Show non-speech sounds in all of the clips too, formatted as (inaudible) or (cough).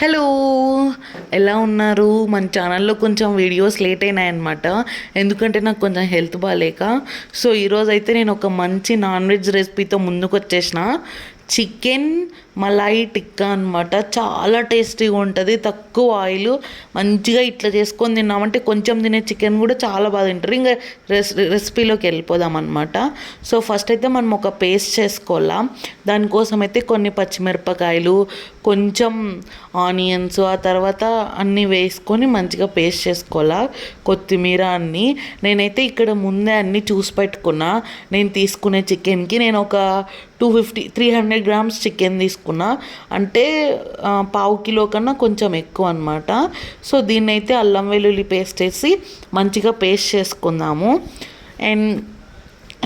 Hello ఎలా ఉన్నారు? మన ఛానల్లో కొంచెం వీడియోస్ లేట్ అయినాయన్నమాట. ఎందుకంటే నాకు కొంచెం హెల్త్ బాగాలేక సో ఈరోజు అయితే నేను ఒక మంచి నాన్ వెజ్ రెసిపీతో ముందుకు వచ్చేసిన చికెన్ మలాయి టిక్కా అనమాట చాలా టేస్టీగా ఉంటుంది. తక్కువ ఆయిల్ మంచిగా ఇట్లా చేసుకొని తిన్నామంటే కొంచెం తినే చికెన్ కూడా చాలా బాగా తింటారు. ఇంకా రెస్ రెసిపీలోకి వెళ్ళిపోదాం అనమాట సో ఫస్ట్ అయితే మనం ఒక పేస్ట్ చేసుకోవాలా. దానికోసం అయితే కొన్ని పచ్చిమిరపకాయలు కొంచెం ఆనియన్స్ ఆ తర్వాత అన్నీ వేసుకొని మంచిగా పేస్ట్ చేసుకోవాలా. కొత్తిమీర అన్నీ. నేనైతే ఇక్కడ ముందే అన్నీ చూసి పెట్టుకున్నా. నేను తీసుకునే చికెన్కి నేను ఒక two fifty three hundred grams chicken తీసుకున్నా. అంటే పావు కిలో కన్నా కొంచెం ఎక్కువ అనమాట సో దీన్ని అయితే అల్లం వెల్లుల్లి పేస్ట్ వేసి మంచిగా పేస్ట్ చేసుకుందాము. అండ్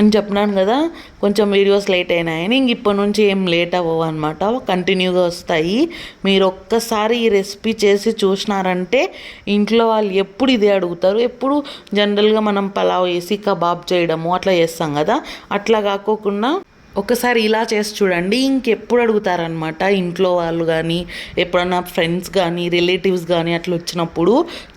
అని చెప్పినాను కదా కొంచెం వీడియోస్ లేట్ అయినాయని. ఇంక ఇప్పటి నుంచి ఏం లేట్ అవ్వవు అనమాట కంటిన్యూగా వస్తాయి. మీరు ఒక్కసారి ఈ రెసిపీ చేసి చూసినారంటే ఇంట్లో వాళ్ళు ఎప్పుడు ఇదే అడుగుతారు. ఎప్పుడు జనరల్గా మనం పలావ్ వేసి కబాబ్ చేయడము అట్లా చేస్తాం కదా. అట్లా కాకోకుండా ఒకసారి ఇలా చేసి చూడండి ఇంకెప్పుడు అడుగుతారనమాట ఇంట్లో వాళ్ళు కానీ ఎప్పుడన్నా ఫ్రెండ్స్ కానీ రిలేటివ్స్ కానీ అట్లా వచ్చినప్పుడు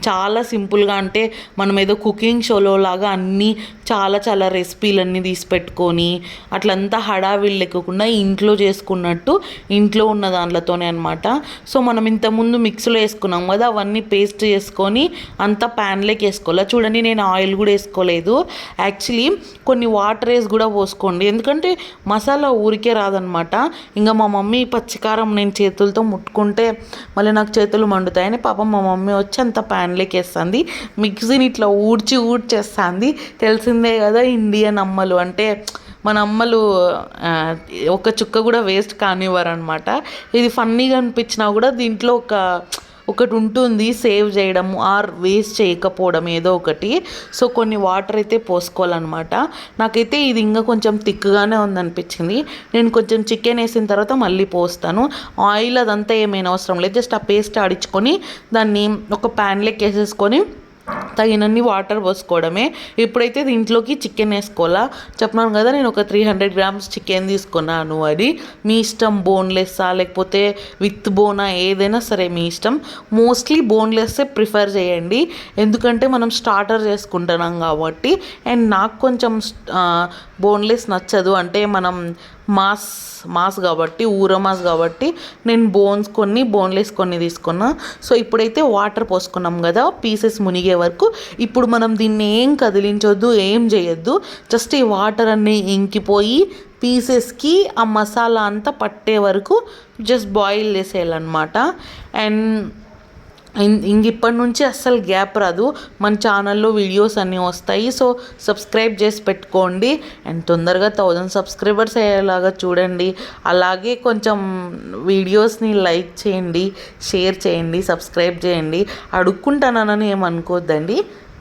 చాలా సింపుల్గా అంటే మనం ఏదో కుకింగ్ షోలో లాగా అన్నీ చాలా చాలా రెసిపీలన్నీ తీసి పెట్టుకొని అట్లంతా హడావిడి లేకుండా ఇంట్లో చేసుకున్నట్టు ఇంట్లో ఉన్న దాంట్లతోనే అనమాట సో మనం ఇంతకుముందు మిక్స్లో వేసుకున్నాం కదా అవన్నీ పేస్ట్ చేసుకొని అంతా ప్యాన్లోకి వేసుకోవాలి? చూడండి నేను ఆయిల్ కూడా వేసుకోలేదు. యాక్చువల్లీ కొన్ని వాటర్ వేసి కూడా పోసుకోండి. ఎందుకంటే మసాలా ఊరికే రాదనమాట ఇంకా మా మమ్మీ పచ్చికారం నేను చేతులతో ముట్టుకుంటే మళ్ళీ నాకు చేతులు మండుతాయని పాపం మా మమ్మీ వచ్చి అంత ప్యాన్లోకి వేస్తుంది. మిక్సీని ఇట్లా ఊడ్చి ఊడ్చేస్తుంది. తెలిసింది కదా ఇండియన్ అమ్మలు. అంటే మన అమ్మలు ఒక చుక్క కూడా వేస్ట్ కానివ్వరు అనమాట ఇది ఫన్నీగా అనిపించినా కూడా దీంట్లో ఒక ఒకటి ఉంటుంది సేవ్ చేయడం ఆర్ వేస్ట్ చేయకపోవడం ఏదో ఒకటి. సో కొన్ని వాటర్ అయితే పోసుకోవాలన్నమాట. నాకైతే ఇది ఇంకా కొంచెం థిక్గానే ఉందనిపించింది. నేను కొంచెం చికెన్ వేసిన తర్వాత మళ్ళీ పోస్తాను. ఆయిల్ అదంతా ఏమైనా అవసరం లేదు. జస్ట్ ఆ పేస్ట్ ఆడించుకొని దాన్ని ఒక ప్యాన్లోకి వేసేసుకొని తగినన్ని వాటర్ పోసుకోవడమే. ఇప్పుడైతే దీంట్లోకి చికెన్ వేసుకోవాలా? చెప్పినాను కదా నేను ఒక త్రీ హండ్రెడ్ గ్రామ్స్ చికెన్ తీసుకున్నాను అది. మీ ఇష్టం బోన్లెస్సా? లేకపోతే విత్ బోనా? ఏదైనా సరే మీ ఇష్టం. మోస్ట్లీ బోన్లెస్సే ప్రిఫర్ చేయండి. ఎందుకంటే మనం స్టార్టర్ చేసుకుంటున్నాం కాబట్టి. అండ్ నాకు కొంచెం బోన్లెస్ నచ్చదు. అంటే మనం మాస్ మాస్ కాబట్టి ఊర మాస్ కాబట్టి నేను బోన్స్ కొన్ని బోన్లెస్ కొన్ని తీసుకున్నా. సో ఇప్పుడైతే వాటర్ పోసుకున్నాం కదా పీసెస్ మునిగే వరకు. ఇప్పుడు మనం దీన్ని ఏం కదిలించొద్దు ఏం చేయొద్దు. జస్ట్ ఈ వాటర్ అన్నీ ఇంకిపోయి పీసెస్కి ఆ మసాలా అంతా పట్టే వరకు జస్ట్ బాయిల్ చేసేయాలన్నమాట. అండ్ ఇంక ఇప్పటి నుంచి అస్సలు గ్యాప్ రాదు. మన ఛానల్లో వీడియోస్ అన్నీ వస్తాయి. సో సబ్స్క్రైబ్ చేసి పెట్టుకోండి. అండ్ తొందరగా థౌజండ్ సబ్స్క్రైబర్స్ అయ్యేలాగా చూడండి. అలాగే కొంచెం వీడియోస్ని లైక్ చేయండి షేర్ చేయండి సబ్స్క్రైబ్ చేయండి. అడుక్కుంటానని ఏమనుకోవద్దండి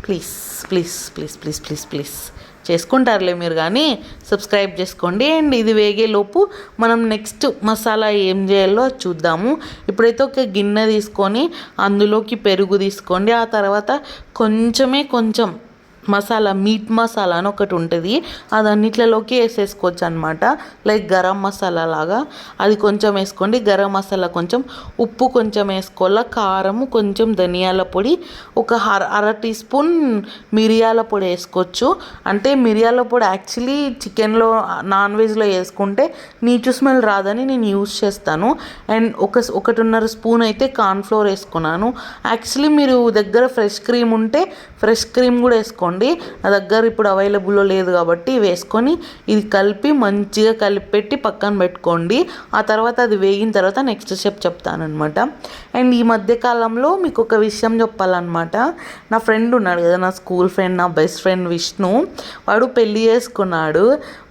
please please please please please please. చేసుకుంటారులే మీరు కానీ సబ్స్క్రైబ్ చేసుకోండి. అండ్ ఇది వేగేలోపు మనం నెక్స్ట్ మసాలా ఏం చేయాలో చూద్దాము. ఇప్పుడైతే ఒక గిన్నె తీసుకొని అందులోకి పెరుగు తీసుకోండి. ఆ తర్వాత కొంచెమే కొంచెం మసాలా మీట్ మసాలా అని ఒకటి ఉంటుంది. అది అన్నిట్లలోకి వేసేసుకోవచ్చు అనమాట లైక్ గరం మసాలా లాగా. అది కొంచెం వేసుకోండి. గరం మసాలా కొంచెం ఉప్పు కొంచెం వేసుకోవాలా. కారము కొంచెం ధనియాల పొడి. ఒక అర అర టీ స్పూన్ మిరియాల పొడి వేసుకోవచ్చు. అంటే మిరియాల పొడి యాక్చువల్లీ చికెన్లో నాన్ వెజ్లో వేసుకుంటే నీచు స్మెల్ రాదని నేను యూజ్ చేస్తాను. అండ్ ఒక ఒకటిన్నర స్పూన్ అయితే కార్న్ఫ్లోర్ వేసుకున్నాను. యాక్చువల్లీ మీరు దగ్గర ఫ్రెష్ క్రీమ్ ఉంటే ఫ్రెష్ క్రీమ్ కూడా వేసుకోండి. నా దగ్గర ఇప్పుడు అవైలబుల్లో లేదు కాబట్టి వేసుకొని ఇది కలిపి మంచిగా కలిపి పెట్టి పక్కన పెట్టుకోండి. ఆ తర్వాత అది వేగిన తర్వాత నెక్స్ట్ స్టెప్ చెప్తానమాట అండ్ ఈ మధ్యకాలంలో మీకు ఒక విషయం చెప్పాలన్నమాట. నా ఫ్రెండ్ ఉన్నాడు కదా నా స్కూల్ ఫ్రెండ్ నా బెస్ట్ ఫ్రెండ్ విష్ణు. వాడు పెళ్ళి చేసుకున్నాడు.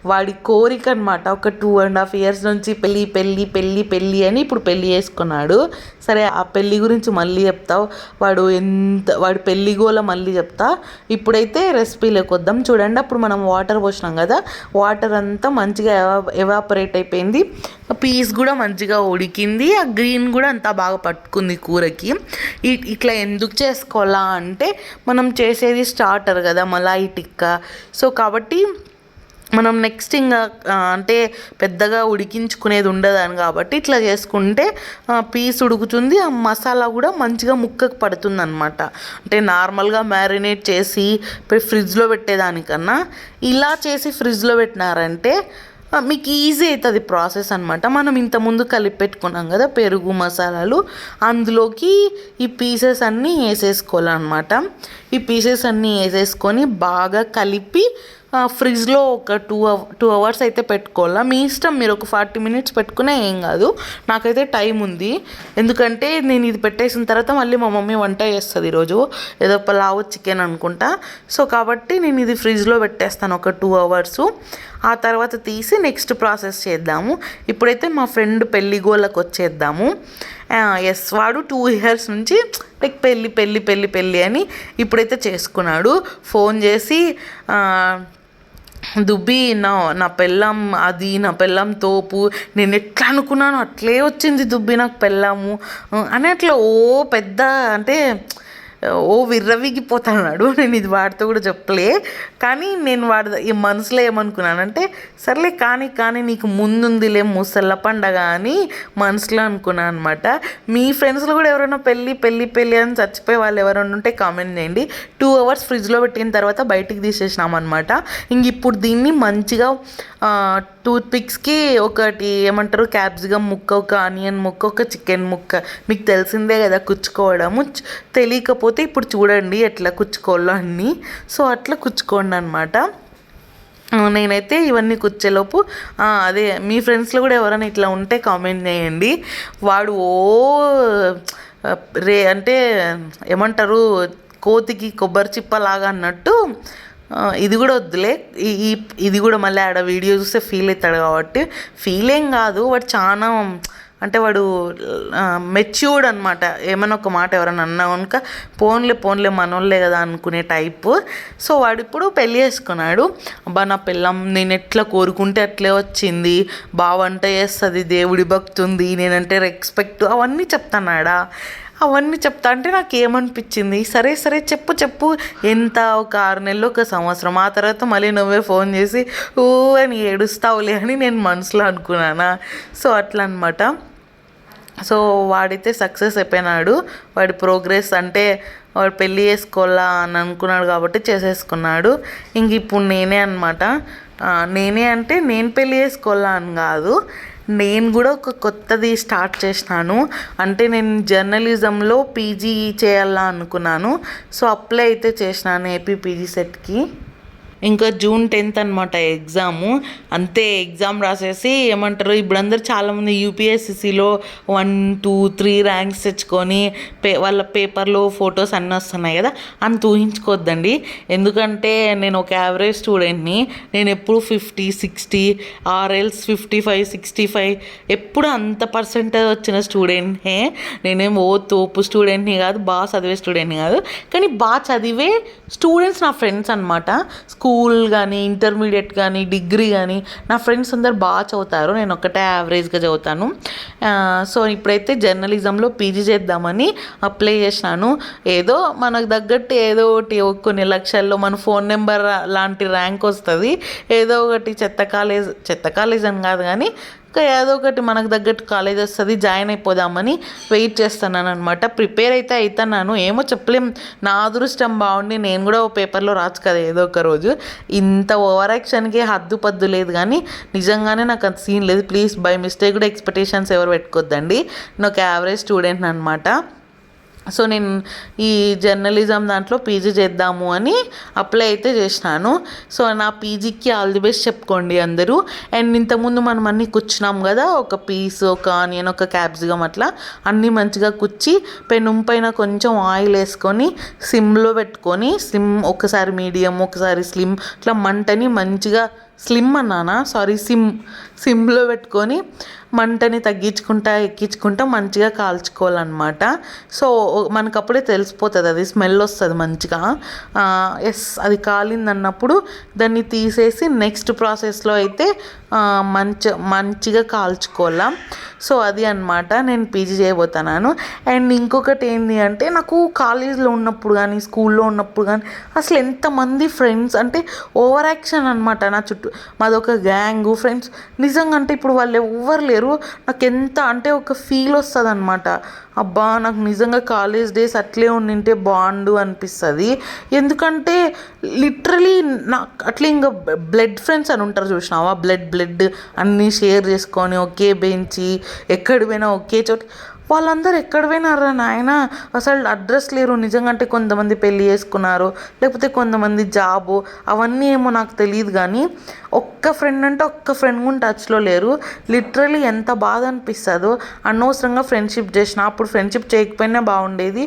వాడి కోరిక అనమాట ఒక టూ అండ్ హాఫ్ ఇయర్స్ నుంచి పెళ్ళి పెళ్ళి పెళ్ళి పెళ్ళి అని ఇప్పుడు పెళ్ళి చేసుకున్నాడు. సరే ఆ పెళ్ళి గురించి మళ్ళీ చెప్తావు. వాడు ఎంత వాడి పెళ్ళి గోల మళ్ళీ చెప్తా. ఇప్పుడైతే రెసిపీలోకి వద్దాం. చూడండి అప్పుడు మనం వాటర్ పోసినాం కదా. వాటర్ అంతా మంచిగా ఎవా ఎవాపరేట్ అయిపోయింది. పీస్ కూడా మంచిగా ఉడికింది. ఆ గ్రీన్ కూడా అంతా బాగా పట్టుకుంది కూరకి. ఇట్లా ఎందుకు చేసుకోవాలా అంటే మనం చేసేది స్టార్టర్ కదా మలాయి టిక్క. సో కాబట్టి మనం నెక్స్ట్ ఇంకా అంటే పెద్దగా ఉడికించుకునేది ఉండదని కాబట్టి ఇట్లా చేసుకుంటే పీస్ ఉడుకుతుంది ఆ మసాలా కూడా మంచిగా ముక్కకు పడుతుంది అనమాట అంటే నార్మల్గా మ్యారినేట్ చేసి ఫ్రిడ్జ్లో పెట్టేదానికన్నా ఇలా చేసి ఫ్రిడ్జ్లో పెట్టినారంటే మీకు ఈజీ అవుతుంది ప్రాసెస్ అనమాట మనం ఇంత ముందు కలిపి పెట్టుకున్నాం కదా పెరుగు మసాలాలు అందులోకి ఈ పీసెస్ అన్నీ వేసేసుకోవాలన్నమాట. ఈ పీసెస్ అన్నీ వేసేసుకొని బాగా కలిపి ఫ్రిడ్జ్లో ఒక టూ టూ అవర్స్ అయితే పెట్టుకోవాలా. మీ ఇష్టం మీరు ఒక ఫార్టీ మినిట్స్ పెట్టుకునే ఏం కాదు. నాకైతే టైం ఉంది. ఎందుకంటే నేను ఇది పెట్టేసిన తర్వాత మళ్ళీ మా మమ్మీ వంట చేస్తుంది ఈరోజు. ఏదో పలావ్ చికెన్ అనుకుంటా. సో కాబట్టి నేను ఇది ఫ్రిడ్జ్లో పెట్టేస్తాను ఒక టూ అవర్స్. ఆ తర్వాత తీసి నెక్స్ట్ ప్రాసెస్ చేద్దాము. ఇప్పుడైతే మా ఫ్రెండ్ పెళ్ళి గోళ్ళకి వచ్చేద్దాము. ఎస్ వాడు టూ ఇయర్స్ నుంచి లైక్ పెళ్ళి పెళ్ళి పెళ్ళి పెళ్ళి అని ఇప్పుడైతే చేసుకున్నాడు. ఫోన్ చేసి దుబ్బి నా నా పెళ్ళం అది నా పెళ్ళం తోపు నేను ఎట్లా అనుకున్నాను అట్లే వచ్చింది దుబ్బి నాకు పెళ్ళాము అని అట్లా ఓ పెద్ద అంటే ఓ విర్రవిగిపోతాడు. (laughs) నేను ఇది వాడితో కూడా చెప్పలే. కానీ నేను వాడి ఈ మనసులో ఏమనుకున్నానంటే సర్లే కానీ కానీ నీకు ముందుందిలే ముసళ్ళ పండగ అని మనసులో అనుకున్నాను అనమాట మీ ఫ్రెండ్స్లో కూడా ఎవరైనా పెళ్ళి పెళ్ళి పెళ్ళి అని చచ్చిపోయే వాళ్ళు ఎవరైనా ఉంటే కామెంట్ చేయండి. టూ అవర్స్ ఫ్రిడ్జ్లో పెట్టిన తర్వాత బయటికి తీసేసినాం అనమాట ఇంక ఇప్పుడు దీన్ని మంచిగా టూత్ పిక్స్కి ఒకటి ఏమంటారు క్యాప్సికమ్ ముక్క ఒక ఆనియన్ ముక్క ఒక చికెన్ ముక్క. మీకు తెలిసిందే కదా కుచ్చుకోవడము. తెలియకపోతే తెలియకపోతే ఇప్పుడు చూడండి ఎట్లా కుచ్చుకోవాలో అన్నీ. సో అట్లా కుచ్చుకోండి అనమాట నేనైతే ఇవన్నీ కుచ్చేలోపు అదే మీ ఫ్రెండ్స్లో కూడా ఎవరైనా ఇట్లా ఉంటే కామెంట్ చేయండి. వాడు ఓ రే అంటే ఏమంటారు కోతికి కొబ్బరి చిప్పలాగా అన్నట్టు ఇది కూడా వద్దులే. ఈ ఈ- ఇది కూడా మళ్ళీ ఆడ వీడియో చూస్తే ఫీల్ అవుతాడు కాబట్టి. ఫీల్ ఏం కాదు వాడు చాలా అంటే వాడు మెచ్యూర్డ్ అనమాట ఏమైనా ఒక మాట ఎవరైనా అన్నా కనుక పోన్లే పోన్లే మనోళ్ళే కదా అనుకునే టైప్. సో వాడు ఇప్పుడు పెళ్ళి చేసుకున్నాడు. అబ్బా నా పిల్లం నేను ఎట్లా కోరుకుంటే అట్లే వచ్చింది. బావంట చేస్తుంది దేవుడి భక్తుంది నేనంటే రెస్పెక్ట్ అవన్నీ చెప్తున్నాడా? అవన్నీ చెప్తా అంటే నాకు ఏమనిపించింది సరే సరే చెప్పు చెప్పు. ఎంత ఒక ఆరు నెలలు ఒక సంవత్సరం. ఆ తర్వాత మళ్ళీ నువ్వే ఫోన్ చేసి ఊ అని ఏడుస్తావులే అని నేను మనసులో అనుకున్నానా? సో అట్లా అనమాట సో వాడైతే సక్సెస్ అయిపోయినాడు. వాడి ప్రోగ్రెస్ అంటే వాడు పెళ్ళి చేసుకోవాలా అని అనుకున్నాడు కాబట్టి చేసేసుకున్నాడు. ఇంక ఇప్పుడు నేనే అనమాట నేనే అంటే నేను పెళ్ళి చేసుకోవాలా అని కాదు. నేను కూడా ఒక కొత్తది స్టార్ట్ చేసినాను. అంటే నేను జర్నలిజంలో పీజీ చేయాలా అనుకున్నాను. సో అప్లై అయితే చేసినాను ఏపీ పీజీ సెట్కి. ఇంకా జూన్ టెన్త్ అనమాట ఎగ్జాము. అంతే ఎగ్జామ్ రాసేసి ఏమంటారు ఇప్పుడు అందరు చాలామంది యూపీఎస్సిసిలో వన్ టూ త్రీ ర్యాంక్స్ తెచ్చుకొని పే వాళ్ళ పేపర్లో ఫొటోస్ అన్నీ వస్తున్నాయి కదా అంత ఊహించుకోవద్దండి. ఎందుకంటే నేను ఒక యావరేజ్ స్టూడెంట్ని నేను ఎప్పుడు fifty sixty or else fifty five sixty five ఎప్పుడు అంత పర్సెంటేజ్ వచ్చిన స్టూడెంట్నే నేనేం ఓ తోపు స్టూడెంట్ని కాదు బాగా చదివే స్టూడెంట్ని కాదు కానీ బాగా చదివే స్టూడెంట్స్ నా ఫ్రెండ్స్ అనమాట స్కూల్ స్కూల్ కానీ ఇంటర్మీడియట్ కానీ డిగ్రీ కానీ నా ఫ్రెండ్స్ అందరు బాగా చదువుతారు. నేను ఒక్కటే యావరేజ్గా చదువుతాను. సో ఇప్పుడైతే జర్నలిజంలో పీజీ చేద్దామని అప్లై చేసినాను. ఏదో మనకు తగ్గట్టు ఏదో ఒకటి కొన్ని లక్షల్లో మన ఫోన్ నెంబర్ లాంటి ర్యాంక్ వస్తుంది. ఏదో ఒకటి చెత్త కాలేజ్ చెత్త కాలేజ్ అని కాదు కానీ ఇంకా ఏదో ఒకటి మనకు తగ్గట్టు కాలేజ్ వస్తుంది జాయిన్ అయిపోదామని వెయిట్ చేస్తున్నాను అనమాట ప్రిపేర్ అయితే అవుతున్నాను ఏమో చెప్పలేం. నా అదృష్టం బాగుండి నేను కూడా ఓ పేపర్లో రాచు కదా ఏదో ఒక రోజు. ఇంత ఓవర్ యాక్షన్కి హద్దు పద్దు లేదు కానీ నిజంగానే నాకు అంత సీన్ లేదు. ప్లీజ్ బై మిస్టేక్ కూడా ఎక్స్పెక్టేషన్స్ ఎవరు పెట్టుకోద్దండి. నేను ఒక యావరేజ్ స్టూడెంట్ అనమాట సో నేను ఈ జర్నలిజం దాంట్లో పీజీ చేద్దాము అని అప్లై అయితే చేసినాను. సో నా పీజీకి ఆల్ ది బెస్ట్ చెప్పుకోండి అందరూ. అండ్ ఇంతకుముందు మనం అన్నీ కూర్చున్నాం కదా ఒక పీస్ ఒక ఆనియన్ ఒక క్యాప్సికమ్ అట్లా అన్నీ మంచిగా కుచ్చి పెనుం పైన కొంచెం ఆయిల్ వేసుకొని సిమ్లో పెట్టుకొని సిమ్ ఒకసారి మీడియం ఒకసారి స్లిమ్ ఇట్లా మంటని మంచిగా స్లిమ్ అన్నానా? సారీ సిమ్ సిమ్లో పెట్టుకొని మంటని తగ్గించుకుంటా ఎక్కించుకుంటా మంచిగా కాల్చుకోవాలన్నమాట. సో మనకు అప్పుడే తెలిసిపోతుంది అది స్మెల్ వస్తుంది మంచిగా. ఎస్ అది కాలిందన్నప్పుడు దాన్ని తీసేసి నెక్స్ట్ ప్రాసెస్లో అయితే మంచి మంచిగా కాల్చుకోవాలా. సో అది అన్నమాట నేను పీజీ చేయబోతున్నాను. అండ్ ఇంకొకటి ఏంటి అంటే నాకు కాలేజ్లో ఉన్నప్పుడు కానీ స్కూల్లో ఉన్నప్పుడు కానీ అసలు ఎంతమంది ఫ్రెండ్స్ అంటే ఓవర్ యాక్షన్ అనమాట నా చుట్టూ. మాదొక గ్యాంగ్ ఫ్రెండ్స్. నిజంగా అంటే ఇప్పుడు వాళ్ళు ఎవ్వరు లేరు. నాకు ఎంత అంటే ఒక ఫీల్ వస్తుంది అనమాట అబ్బా నాకు నిజంగా కాలేజ్ డేస్ అట్లే ఉండింటే బాగుండు అనిపిస్తుంది. ఎందుకంటే లిటరలీ నాకు అట్లా ఇంకా బ్లడ్ ఫ్రెండ్స్ అని ఉంటారు చూసినావా? బ్లడ్ బ్లడ్ అన్నీ షేర్ చేసుకొని ఒకే బెంచి ఎక్కడ పోయినా ఒకే చోట వాళ్ళందరూ ఎక్కడ పోయినారా నాయన? అసలు అడ్రస్ లేరు. నిజంగా అంటే కొంతమంది పెళ్ళి చేసుకున్నారు లేకపోతే కొంతమంది జాబు అవన్నీ ఏమో నాకు తెలియదు కానీ ఒక్క ఫ్రెండ్ అంటే ఒక్క ఫ్రెండ్ కూడా టచ్లో లేరు. లిటరలీ ఎంత బాధ అనిపిస్తుందో అనవసరంగా ఫ్రెండ్షిప్ చేసిన అప్పుడు ఫ్రెండ్షిప్ చేయకపోయినా బాగుండేది.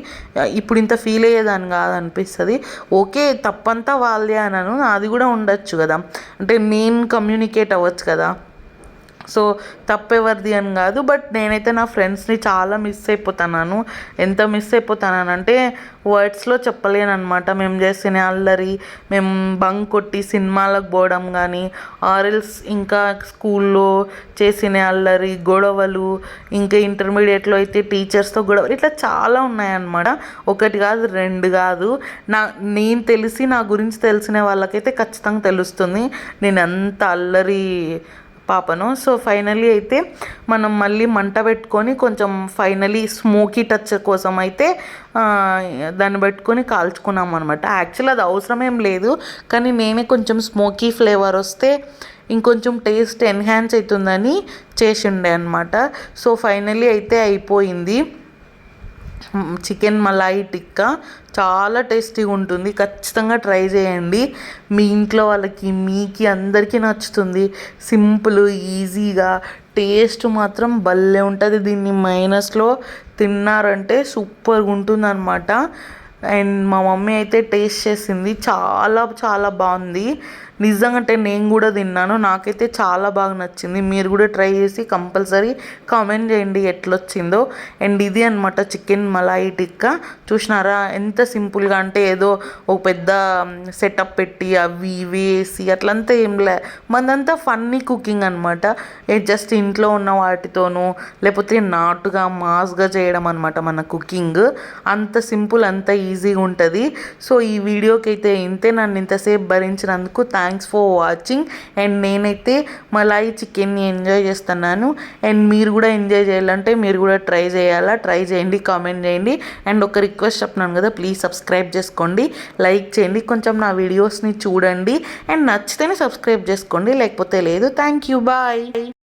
ఇప్పుడు ఇంత ఫీల్ అయ్యేదాన్ని కాదనిపిస్తుంది ఓకే తప్పంతా వాళ్ళే అన్నాను అది కూడా ఉండొచ్చు కదా. అంటే నేను కమ్యూనికేట్ అవ్వచ్చు కదా. సో తప్పెవరిది అని కాదు బట్ నేనైతే నా ఫ్రెండ్స్ని చాలా మిస్ అయిపోతున్నాను. ఎంత మిస్ అయిపోతానంటే వర్డ్స్లో చెప్పలేను అనమాట మేము చేసిన అల్లరి మేము బంక్ కొట్టి సినిమాలకు పోవడం కానీ ఆర్ఎల్స్ ఇంకా స్కూల్లో చేసిన అల్లరి గొడవలు ఇంకా ఇంటర్మీడియట్లో అయితే టీచర్స్తో గొడవలు ఇట్లా చాలా ఉన్నాయన్నమాట. ఒకటి కాదు రెండు కాదు. నా నేను తెలిసి నా గురించి తెలిసిన వాళ్ళకైతే ఖచ్చితంగా తెలుస్తుంది. నేను అంత అల్లరి పాపను. సో ఫైనలీ అయితే మనం మళ్ళీ మంట పెట్టుకొని కొంచెం ఫైనలీ స్మోకీ టచ్ కోసం అయితే దాన్ని పెట్టుకొని కాల్చుకున్నాం అనమాట యాక్చువల్ అది అవసరం ఏం లేదు కానీ నేనే కొంచెం స్మోకీ ఫ్లేవర్ వస్తే ఇంకొంచెం టేస్ట్ ఎన్హాన్స్ అవుతుందని చేసిండే అనమాట సో ఫైనలీ అయితే అయిపోయింది. చికెన్ మలాయి టిక్కా. చాలా టేస్టీగా ఉంటుంది. ఖచ్చితంగా ట్రై చేయండి. మీ ఇంట్లో వాళ్ళకి మీకి అందరికీ నచ్చుతుంది. సింపుల్ ఈజీగా. టేస్ట్ మాత్రం భలే ఉంటుంది. దీన్ని మైనస్లో తిన్నారంటే సూపర్గా ఉంటుంది అనమాట అండ్ మా మమ్మీ అయితే టేస్ట్ చేసింది. చాలా చాలా బాగుంది. నిజంగా అంటే నేను కూడా తిన్నాను. నాకైతే చాలా బాగా నచ్చింది. మీరు కూడా ట్రై చేసి కంపల్సరీ కామెంట్ చేయండి ఎట్లొచ్చిందో. అండ్ ఇది అనమాట చికెన్ మలాయి టిక్కా. చూసినారా? ఎంత సింపుల్గా అంటే ఏదో ఒక పెద్ద సెటప్ పెట్టి అవి ఇవి వేసి అట్లంతా ఏం లే. మనదంతా ఫన్నీ కుకింగ్ అనమాట జస్ట్ ఇంట్లో ఉన్న వాటితోనూ లేకపోతే నాటుగా మాస్గా చేయడం అనమాట మన కుకింగ్. అంత సింపుల్ అంత ఈజీగా ఉంటుంది. సో ఈ వీడియోకి అయితే ఇంతే. నన్ను ఇంతసేపు భరించినందుకు థ్యాంక్స్ ఫర్ వాచింగ్. అండ్ నేనైతే మలాయి చికెన్ని ఎంజాయ్ చేస్తున్నాను. అండ్ మీరు కూడా ఎంజాయ్ చేయాలంటే మీరు కూడా ట్రై చేయాలా? ట్రై చేయండి కామెంట్ చేయండి. అండ్ ఒక రిక్వెస్ట్ చెప్తున్నాను కదా ప్లీజ్ సబ్స్క్రైబ్ చేసుకోండి. లైక్ చేయండి. కొంచెం నా వీడియోస్ని చూడండి. అండ్ నచ్చితేనే సబ్స్క్రైబ్ చేసుకోండి. లేకపోతే లేదు. Thank you bye